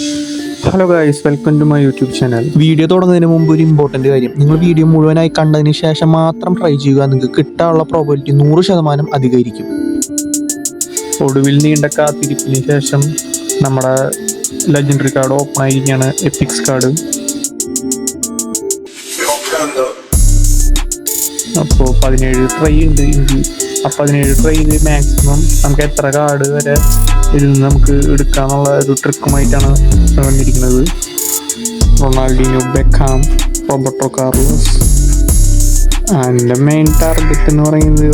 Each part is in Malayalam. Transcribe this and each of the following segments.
Hello guys welcome to my YouTube channel video തുടങ്ങുന്നതിന് മുമ്പ് ഒരു ഇമ്പോർട്ടന്റ് കാര്യം. നിങ്ങൾ വീഡിയോ മുഴുവനായി കണ്ടതിന് ശേഷം മാത്രം ട്രൈ ചെയ്യുക. നിങ്ങൾക്ക് കിട്ടാനുള്ള പ്രോബിലിറ്റി നൂറ് ശതമാനം അധികരിക്കും. ഒടുവിൽ നീണ്ട കാത്തിരിപ്പിന് ശേഷം നമ്മുടെ ലെജൻഡറി കാർഡ് ഓപ്പൺ ആയിരിക്കുകയാണ് എപ്പിക്സ് കാർഡ് അപ്പോൾ പതിനേഴ് ട്രൈ ഉണ്ട് എങ്കിൽ ആ ട്രൈ ചെയ്ത് മാക്സിമം നമുക്ക് എത്ര കാർഡ് വരെ ഇതിൽ നിന്ന് നമുക്ക് എടുക്കാന്നുള്ള ഒരു ട്രിക്കുമായിട്ടാണ് വന്നിരിക്കുന്നത് റൊണാൾഡിനോ ബെക്കാം റോബർട്ടോ കാർലോസ്. എന്റെ മെയിൻ ടാർഗറ്റ് എന്ന് പറയുന്നത്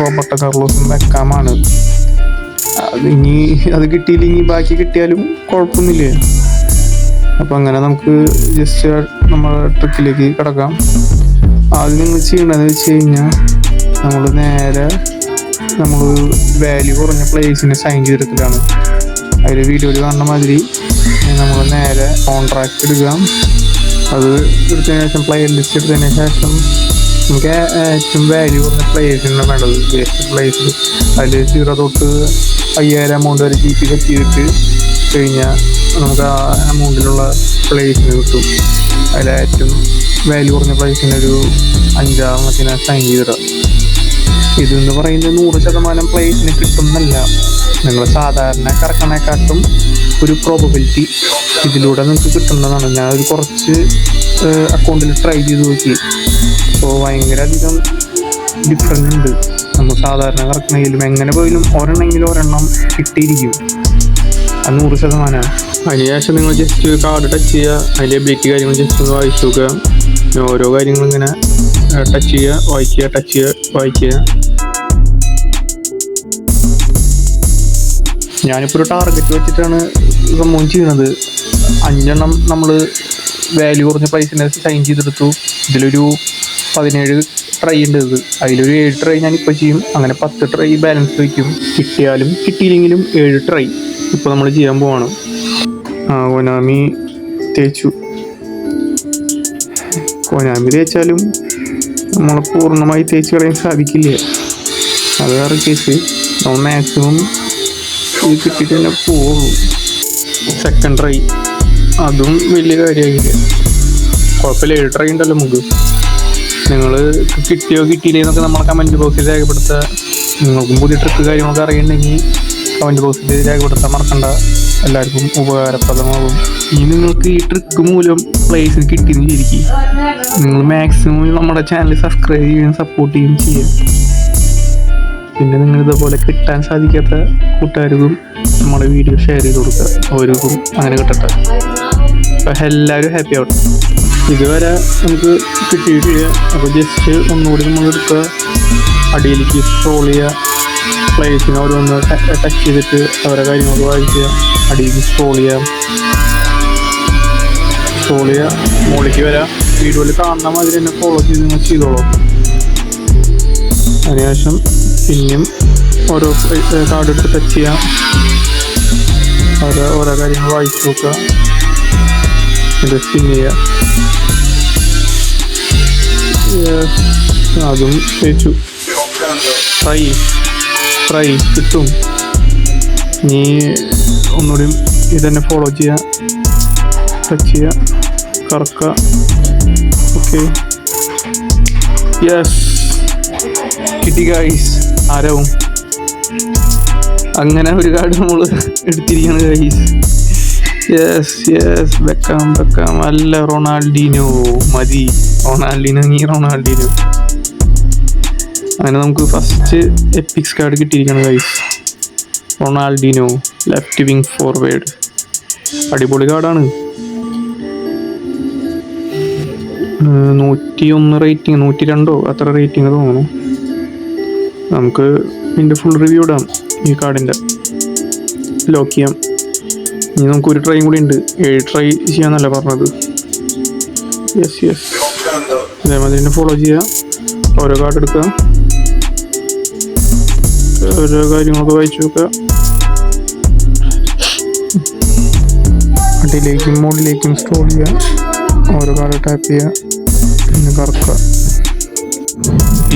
റോബർട്ടോ കാർലോസും ബെക്കാമാണ്. അത് ഇനി അത് കിട്ടിയില്ലെങ്കിൽ ബാക്കി കിട്ടിയാലും കുഴപ്പമൊന്നുമില്ല. അപ്പം അങ്ങനെ നമുക്ക് ജസ്റ്റ് നമ്മുടെ ട്രിക്കിലേക്ക് കിടക്കാം. ആദ്യം നിങ്ങൾ ചെയ്യേണ്ടതെന്ന് വെച്ച് കഴിഞ്ഞാൽ നമ്മൾ നേരെ നമ്മൾ വാല്യൂ കുറഞ്ഞ പ്ലേസിനെ സൈൻ ചെയ്തെടുക്കലാണ് അതിൽ വീഡിയോയിൽ കാണുന്ന മാതിരി നമ്മൾ നേരെ കോൺട്രാക്ട് എടുക്കുക അത് എടുത്തതിന് ശേഷം പ്ലെയർ ലിസ്റ്റ് എടുത്തതിന് ശേഷം നമുക്ക് ഏറ്റവും വാല്യൂ കുറഞ്ഞ പ്ലേസിനാണ് വേണ്ടത് ബേസ്റ്റ് പ്ലേസ് അതിൽ സീറോ തൊട്ട് അയ്യായിരം എമൗണ്ട് വരെ ജി പി സെറ്റ് ചെയ്തിട്ട് കഴിഞ്ഞാൽ നമുക്ക് ആ എമൗണ്ടിലുള്ള പ്ലേസിന് കിട്ടും. അതിൽ ഏറ്റവും വാല്യൂ കുറഞ്ഞ പ്ലേസിനൊരു അഞ്ചാമത്തിന് സൈൻ ചെയ്തിടാം. ഇതെന്ന് പറയുന്നത് നൂറ് ശതമാനം പ്ലേസിന് കിട്ടുന്നല്ല. നിങ്ങൾ സാധാരണ കറക്കണേക്കാട്ടും ഒരു പ്രോബബിലിറ്റി ഇതിലൂടെ നിങ്ങൾക്ക് കിട്ടുന്നതാണ്. ഞാനൊരു കുറച്ച് അക്കൗണ്ടിൽ ട്രൈ ചെയ്ത് നോക്കി. അപ്പോൾ ഭയങ്കര അധികം ഡിഫറെന്റ് ഉണ്ട്. നമ്മൾ സാധാരണ കറക്കണമെങ്കിലും എങ്ങനെ പോയാലും ഒരെണ്ണമെങ്കിലും ഒരെണ്ണം കിട്ടിയിരിക്കും. അത് നൂറ് ശതമാനമാണ് അതിനുശേഷം നിങ്ങൾ ജസ്റ്റ് കാർഡ് ടച്ച് ചെയ്യുക. അതിന്റെ എബിലിറ്റി കാര്യങ്ങൾ ജസ്റ്റ് ഒന്ന് വായിച്ചു നോക്കുക. ഓരോ കാര്യങ്ങളും ഇങ്ങനെ ടച്ച് ചെയ്യുക വായിക്കുക ടച്ച് ചെയ്യുക വായിക്കുക. ഞാനിപ്പോൾ ഒരു ടാർഗറ്റ് വെച്ചിട്ടാണ് സംഭവം ചെയ്യുന്നത്. അഞ്ചെണ്ണം നമ്മൾ വാല്യൂ കുറഞ്ഞ പൈസ സൈൻ ചെയ്തെടുത്തു. ഇതിലൊരു പതിനേഴ് ട്രൈ ഉണ്ട് ഇത്. അതിലൊരു ഏഴ് ട്രൈ ഞാൻ ഇപ്പോൾ ചെയ്യും. അങ്ങനെ പത്ത് ട്രൈ ബാലൻസ് വയ്ക്കും കിട്ടിയാലും കിട്ടിയില്ലെങ്കിലും ഏഴ് ട്രൈ ഇപ്പോൾ നമ്മൾ ചെയ്യാൻ പോവാണ്. കൊനാമി തേച്ചു. കൊനാമി തേച്ചാലും നമ്മൾ പൂർണമായി തേച്ച് കളയാൻ സാധിക്കില്ല. അത് വേറെ കേസ് നമ്മൾ മാക്സിമം ഇത് കിട്ടിയിട്ട് തന്നെ പോകും സെക്കൻഡ് ട്രൈ അതും വലിയ കാര്യമായില്ല? കുഴപ്പമില്ല ഏഴ് ട്രൈ ഉണ്ടല്ലോ നമുക്ക് നിങ്ങൾ കിട്ടിയോ കിട്ടിയില്ലേ എന്നൊക്കെ നമ്മളെ കമന്റ് ബോക്സിൽ രേഖപ്പെടുത്തുക. നിങ്ങൾക്കും പുതിയ ട്രിക്ക് കാര്യങ്ങളൊക്കെ അറിയണമെങ്കിൽ കമന്റ് ബോക്സിൽ രേഖപ്പെടുത്താൻ മറക്കണ്ട. എല്ലാവർക്കും ഉപകാരപ്രദമാകും. ഇനി നിങ്ങൾക്ക് ഈ ട്രിക്ക് മൂലം പ്ലേസ് കിട്ടിയെന്ന് വിചാരിക്കും. നിങ്ങൾ മാക്സിമം നമ്മുടെ ചാനൽ സബ്സ്ക്രൈബ് ചെയ്യുകയും സപ്പോർട്ട് ചെയ്യുകയും ചെയ്യുക പിന്നെ നിങ്ങൾ ഇതുപോലെ കിട്ടാൻ സാധിക്കാത്ത കൂട്ടുകാർക്കും നമ്മുടെ വീഡിയോ ഷെയർ ചെയ്ത് കൊടുക്കുക. അവർക്കും അങ്ങനെ കിട്ടട്ടെ. അപ്പം എല്ലാവരും ഹാപ്പി ആവട്ടെ. ഇതുവരെ നമുക്ക് കിട്ടിയിട്ടില്ല. അപ്പോൾ ജസ്റ്റ് ഒന്നുകൂടി നമ്മൾ എടുക്കുക. അടിയിലേക്ക് സ്ക്രോൾ ചെയ്യുക. പ്ലേസിനെ ഓരോന്ന് ടച്ച് ചെയ്തിട്ട് അവരുടെ കാര്യങ്ങളൊക്കെ വായിക്കുക. അടിയിലേക്ക് സ്ക്രോൾ ചെയ്യാം സ്ക്രോൾ ചെയ്യുക. മുകളിലേക്ക് വരാം. വീഡിയോയിൽ കാണുന്ന മാതിരി തന്നെ ഫോളോ ചെയ്ത് നിങ്ങൾ ചെയ്തോളൂ. അതിനുശേഷം പിന്നെയും ഓരോ കാർഡ് എടുത്ത് ടച്ച് ചെയ്യാം. ഓരോ ഓരോ കാര്യങ്ങൾ വായിച്ചു നോക്കുക. ഇത് സ്പിൻ ചെയ്യുക. അതും തേച്ചു. ഫ്രൈ ഫ്രൈ കിട്ടും. നീ ഒന്നുകൂടി ഇതന്നെ ഫോളോ ചെയ്യുക. ടച്ച് ചെയ്യുക. കറക്കുക. ഓക്കെ യെസ് കിട്ടി ഗൈസ് ആരവും. അങ്ങനെ ഒരു കാർഡ് നമ്മൾ എടുത്തിരിക്കുകയാണ് ഗൈസ് യെസ് യെസ് വെക്കാം വെക്കാം. അല്ല റൊണാൾഡിനോ. മതി. റൊണാൾഡിനോ നീ റൊണാൾഡിനോ. അങ്ങനെ നമുക്ക് ഫസ്റ്റ് എപ്പിക്സ് കാർഡ് കിട്ടിയിരിക്കുകയാണ് guys Ronaldinho left wing forward അടിപൊളി കാർഡാണ് നൂറ്റി ഒന്ന് റേറ്റിംഗ് നൂറ്റി രണ്ടോ അത്ര റേറ്റിംഗ് തോന്നുന്നു. നമുക്ക് ഇതിന്റെ ഫുൾ റിവ്യൂ ഇടാം ഈ കാർഡിന്റെ ലോക്ക് ചെയ്യാം. ഇനി നമുക്ക് ഒരു ട്രൈയും കൂടി ഉണ്ട്. ഏഴ് ട്രൈ ചെയ്യാന്നല്ല പറഞ്ഞത്. യെസ് യെസ് അതേമാതിരി തന്നെ ഫോളോ ചെയ്യാം. ഓരോ കാർഡ് എടുക്കുക ഓരോ കാര്യങ്ങളൊക്കെ വായിച്ചു നോക്കുക അടിയിലേക്കും മുകളിലേക്കും സ്ക്രോൾ ചെയ്യുക ഓരോ കാർഡ് ടാപ്പ് ചെയ്യുക പിന്നെ കറക്കുക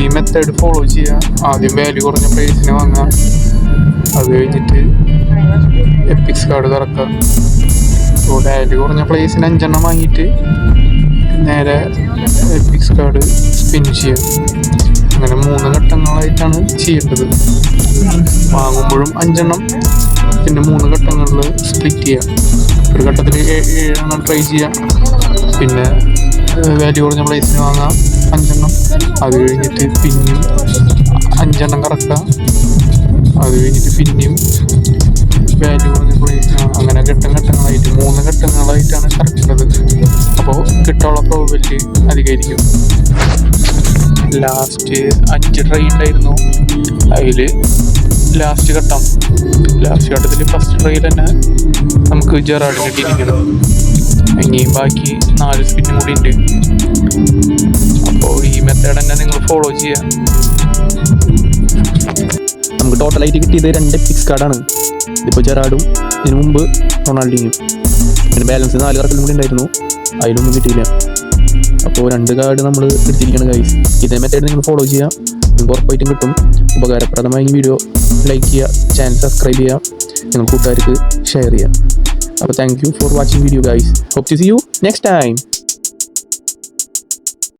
ഈ മെത്തേഡ് ഫോളോ ചെയ്യുക ആദ്യം വാല്യൂ കുറഞ്ഞ പ്രൈസിന് വാങ്ങുക അത് കഴിഞ്ഞിട്ട് എപ്പിക്സ് കാർഡ് തുറക്കുക അപ്പോൾ വാല്യൂ കുറഞ്ഞ പ്ലേസിന് അഞ്ചെണ്ണം വാങ്ങിയിട്ട് നേരെ എപ്പിക്സ് കാർഡ് സ്പിൻ ചെയ്യുക അങ്ങനെ മൂന്ന് ഘട്ടങ്ങളായിട്ടാണ് ചെയ്യേണ്ടത്. വാങ്ങുമ്പോഴും അഞ്ചെണ്ണം പിന്നെ മൂന്ന് ഘട്ടങ്ങളിൽ സ്പ്ലിറ്റ് ചെയ്യുക ഒരു ഘട്ടത്തിൽ ഏഴെണ്ണം ട്രൈ ചെയ്യാം. പിന്നെ വാല്യൂ കുറഞ്ഞ പ്ലേസിന് വാങ്ങാം. അഞ്ചെണ്ണം. അത് കഴിഞ്ഞിട്ട് പിന്നെയും അഞ്ചെണ്ണം കറക്കുക അത് കഴിഞ്ഞിട്ട് പിന്നെയും വാല്യൂ കുറഞ്ഞ് പ്ലേസിന് അങ്ങനെ ഘട്ടം ഘട്ടങ്ങളായിട്ട് മൂന്ന് ഘട്ടങ്ങളായിട്ടാണ് കറക്കുന്നത് അപ്പോൾ കിട്ടാനുള്ള പ്രോബിലിറ്റി അധികമായിരിക്കും ലാസ്റ്റ് അഞ്ച് ട്രൈ ഉണ്ടായിരുന്നു. അതിൽ ലാസ്റ്റ് ഘട്ടം. ലാസ്റ്റ് ഘട്ടത്തിൽ ഫസ്റ്റ് ട്രൈ തന്നെ നമുക്ക് ജെറാഡ് കിട്ടിയിരിക്കണം ഇനി ബാക്കി നാല് സ്പിന്നും കൂടി ഉണ്ട്. മെത്തേഡ് തന്നെ നിങ്ങൾ ഫോളോ ചെയ്യുക നമുക്ക് ടോട്ടലായിട്ട് കിട്ടിയത് രണ്ട് പിക്സ് കാർഡാണ് ഇതിപ്പോൾ ജെറാഡും ഇതിനു മുമ്പ് റൊണാൾഡിനും പിന്നെ ബാലൻസ് നാല് കാർഡിലും കൂടി ഉണ്ടായിരുന്നു. അതിലൊന്നും കിട്ടിയില്ല. അപ്പോൾ രണ്ട് കാർഡ് നമ്മൾ എടുത്തിരിക്കണം ഗൈസ് ഇതേ മെത്തേഡ് നിങ്ങൾ ഫോളോ ചെയ്യുക നിങ്ങൾക്ക് ഉറപ്പായിട്ടും കിട്ടും. ഉപകാരപ്രദമായ ഈ വീഡിയോ ലൈക്ക് ചെയ്യുക ചാനൽ സബ്സ്ക്രൈബ് ചെയ്യുക നിങ്ങൾ കൂട്ടുകാർക്ക് ഷെയർ ചെയ്യുക അപ്പോൾ thank you for watching video guys hope to see you next time